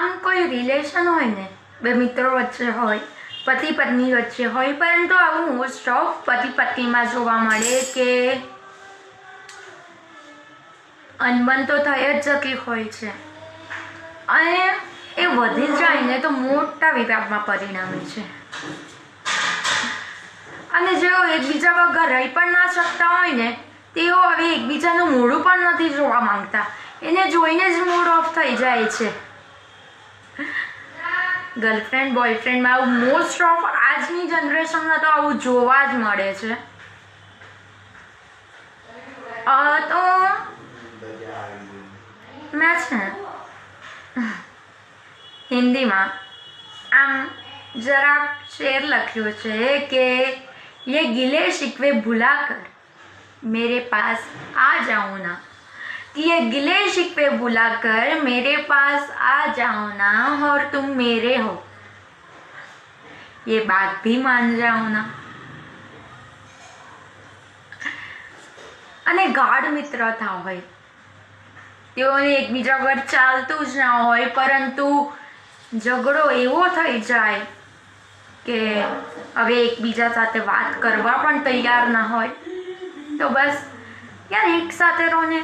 આમ કોઈ રિલેશન હોય ને, બે મિત્રો વચ્ચે હોય પતિ પત્ની વચ્ચે હોય, પરંતુ આવું મોસ્ટ ઓફ પતિ પત્નીમાં જોવા મળે કે અનબન તો થઈ જ જતી હોય છે. અને એ વધી જાય ને તો મોટા વિવાદમાં પરિણામે છે. અને જેઓ એકબીજા વગર રહી પણ ના શકતા હોય ને, તેઓ હવે એકબીજાનું મોઢું પણ નથી જોવા માંગતા. એને જોઈને જ મૂડ ઓફ થઈ જાય છે. ગર્લફ્રેન્ડ બોયફ્રેન્ડમાં આવું મોસ્ટ ઓફ આજની જનરેશનમાં તો આવું જોવા જ મળે છે. તો મેં છે હિન્દીમાં આમ જરા શેર લખ્યું છે કે યે ગિલે શીખવે ભૂલા કર, મેરે પાસ આ જાઉં ના. कि ये गिले शिकवे भुला कर मेरे पास आ जाओ ना और तुम मेरे हो ये बात भी मान जाओ ना અને ગાઢ મિત્રતા હોય તેઓને એકબીજા વગર ચાલતું જ ના હોય પરંતુ ઝઘડો એવો થઈ જાય કે હવે એકબીજા સાથે વાત કરવા પણ તૈયાર ના હોય તો બસ યાર એક સાથે રહો ને